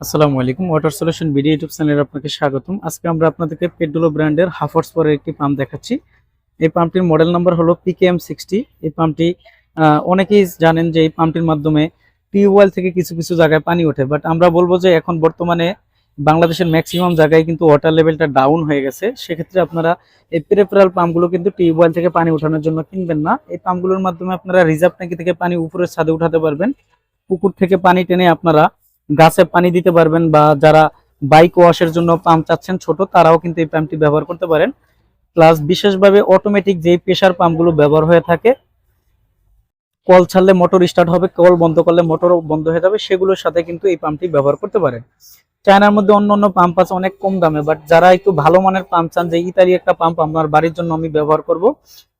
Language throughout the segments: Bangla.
আসসালামু আলাইকুম ওয়াটার সলিউশন ভিডিও ইউটিউব চ্যানেলে আপনাকে স্বাগতম। আজকে আমরা আপনাদেরকে পেট্রোলো ব্র্যান্ডের হাফার্স পরের একটি পাম্প দেখাচ্ছি। এই পাম্পটির মডেল নাম্বার হলো পিকেএম সিক্সটি এই পাম্পটি অনেকেই জানেন যে এই পাম্পটির মাধ্যমে টিউবওয়েল থেকে কিছু কিছু জায়গায় পানি ওঠে বাট আমরা বলব যে এখন বর্তমানে বাংলাদেশের ম্যাক্সিমাম জায়গায় কিন্তু ওয়াটার লেভেলটা ডাউন হয়ে গেছে। সেক্ষেত্রে আপনারা এই পেরেফেরাল পাম্পগুলো কিন্তু টিউবওয়েল থেকে পানি ওঠানোর জন্য কিনবেন না। এই পাম্পগুলোর মাধ্যমে আপনারা রিজার্ভ ট্যাঙ্কি থেকে পানি উপরের ছাদে উঠাতে পারবেন। পুকুর থেকে পানি টেনে আপনারা গাছে পানি দিতে পারবেন বা যারা বাইক ওয়াশের জন্য পাম্প চাচ্ছেন ছোট, তারাও কিন্তু এই পাম্পটি ব্যবহার করতে পারেন। প্লাস বিশেষভাবে অটোমেটিক যেই প্রেসার পাম্পগুলো ব্যবহার হয়ে থাকে, কল ছাড়লে মোটর স্টার্ট হবে, কল বন্ধ করলে মোটর বন্ধ হয়ে যাবে, সেগুলোর সাথে কিন্তু এই পাম্পটি ব্যবহার করতে পারেন। চায়নার মধ্যে অন্য অন্য পাম্প আছে, অনেক কম দামে বাট যারা একটু ভালো মানের পাম্প চান, যে ইতালি একটা পাম্প আমার বাড়ির জন্য আমি ব্যবহার করব,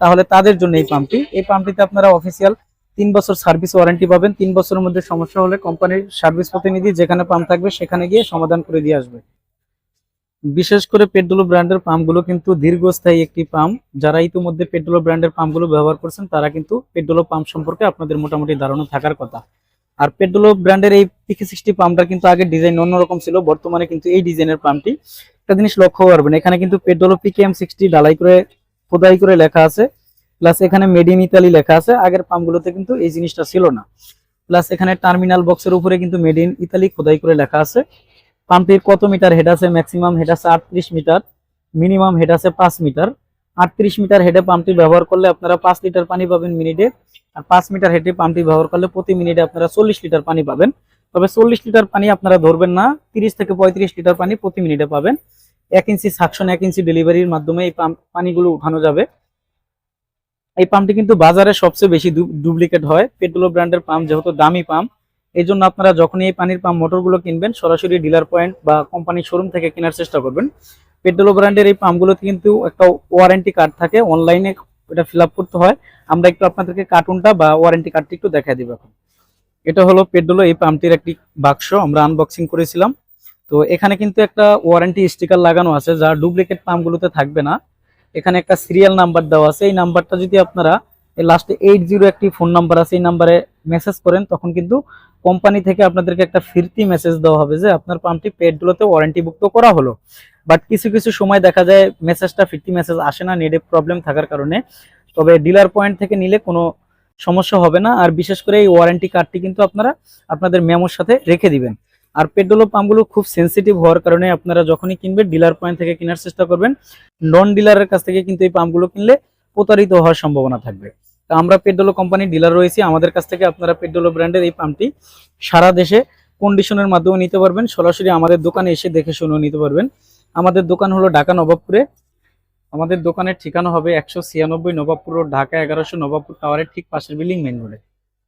তাহলে তাদের জন্য এই পাম্পটি এই পাম্পটিতে আপনারা অফিসিয়াল তিন বছর সার্ভিস ওয়ারেন্টি পাবেন। তিন বছরের মধ্যে সমস্যা হলে কোম্পানির সার্ভিস প্রতিনিধি যেখানে পাম্প থাকবে সেখানে গিয়ে সমাধান করে দিয়ে আসবে। বিশেষ করে পেট্রোল ব্র্যান্ডের পাম্পগুলো কিন্তু দীর্ঘস্থায়ী একটি পাম্প যারা ইতিমধ্যে পেট্রোল ব্র্যান্ডের পাম্পগুলো ব্যবহার করছেন, তারা কিন্তু পেট্রোল পাম্প সম্পর্কে আপনাদের মোটামুটি ধারণা থাকার কথা। আর পেট্রোল ব্র্যান্ডের এই পিকে সিক্সটি পাম্পটা কিন্তু আগে ডিজাইন অন্যরকম ছিল, বর্তমানে কিন্তু এই ডিজাইনের পাম্পটি একটা জিনিস লক্ষ্য করবেন, এখানে কিন্তু পেট্রোল পিকেএম সিক্সটি ডালাই করে, খোদাই করে লেখা আছে। প্লাস এখানে মেড ইন ইতালি লেখা আছে, আগের পাম্পগুলোতে কিন্তু এই জিনিসটা ছিল না। প্লাস এখানে টার্মিনাল বক্সের উপরে কিন্তু মেড ইন ইতালি খোদাই করে লেখা আছে। পাম্পটির কত মিটার হেড আছে? ম্যাক্সিমাম হেড আছে আটত্রিশ মিটার মিনিমাম হেড আছে পাঁচ মিটার আটত্রিশ মিটার হেডে পাম্পটি ব্যবহার করলে আপনারা পাঁচ লিটার পানি পাবেন মিনিটে আর পাঁচ মিটার হেডে পাম্পটি ব্যবহার করলে প্রতি মিনিটে আপনারা চল্লিশ লিটার পানি পাবেন। তবে চল্লিশ লিটার পানি আপনারা ধরবেন না, তিরিশ থেকে পঁয়ত্রিশ লিটার পানি প্রতি মিনিটে পাবেন। এক ইঞ্চি সাকশন এক ইঞ্চি ডেলিভারির মাধ্যমে এই পাম্প পানিগুলো উঠানো যাবে। এই পাম্পটি কিন্তু বাজারে সবচেয়ে বেশি ডুপ্লিকেট হয়। পেট্রোল ব্র্যান্ডের পাম্প যেহেতু দামি পাম্প এই জন্য আপনারা যখনই এই পানির পাম্প মোটরগুলো কিনবেন, সরাসরি ডিলার পয়েন্ট বা কোম্পানির শোরুম থেকে কেনার চেষ্টা করবেন। পেট্রোল ব্র্যান্ডের এই পাম্পগুলোতে কিন্তু একটা ওয়ারেন্টি কার্ড থাকে অনলাইনে এটা ফিল করতে হয়। আমরা একটু আপনাদেরকে কার্টুনটা বা ওয়ারেন্টি কার্ডটি একটু দেখাই দিব এখন। এটা হলো পেট্রোল এই পাম্পটির একটি বাক্স, আমরা আনবক্সিং করেছিলাম। তো এখানে কিন্তু একটা ওয়ারেন্টি স্টিকার লাগানো আছে, যা ডুপ্লিকেট পাম্পগুলোতে থাকবে না। এখানে একটা সিরিয়াল নাম্বার দেওয়া আছে। এই নাম্বারটা যদি আপনারা লাস্টে এইট জিরো একটি ফোন নাম্বার আছে, এই নাম্বারে মেসেজ করেন, তখন কিন্তু কোম্পানি থেকে আপনাদেরকে একটা ফিরতি মেসেজ দেওয়া হবে যে আপনার পাম্পটি পেটগুলোতে ওয়ারেন্টিভুক্ত করা হলো। বাট কিছু কিছু সময় দেখা যায় মেসেজটা ফিরতি মেসেজ আসে না নেটে প্রবলেম থাকার কারণে। তবে ডিলার পয়েন্ট থেকে নিলে কোনো সমস্যা হবে না। আর বিশেষ করে এই ওয়ারেন্টি কার্ডটি কিন্তু আপনারা আপনাদের মেমোর সাথে রেখে দিবেন। আর পেট্রোল পাম্পগুলো খুব সেন্সিটিভ হওয়ার কারণে আপনারা যখনই কিনবেন ডিলার পয়েন্ট থেকে কেনার চেষ্টা করবেন। নন ডিলারের কাছ থেকে কিন্তু এই পাম্পগুলো কিনলে প্রতারিত হওয়ার সম্ভাবনা থাকবে। তা আমরা পেট্রোল কোম্পানি ডিলার রয়েছি, আমাদের কাছ থেকে আপনারা পেট্রোল ব্র্যান্ডের এই পাম্পটি সারা দেশে কন্ডিশনের মাধ্যমে নিতে পারবেন। সরাসরি আমাদের দোকানে এসে দেখে শুনে নিতে পারবেন। আমাদের দোকান হলো ঢাকা নবাবপুরে। আমাদের দোকানের ঠিকানা হবে একশো ছিয়ানব্বই নবাবপুর ঢাকা এগারোশো নবাবপুর টাওয়ারের ঠিক পাশের বিল্ডিং মেন রোডে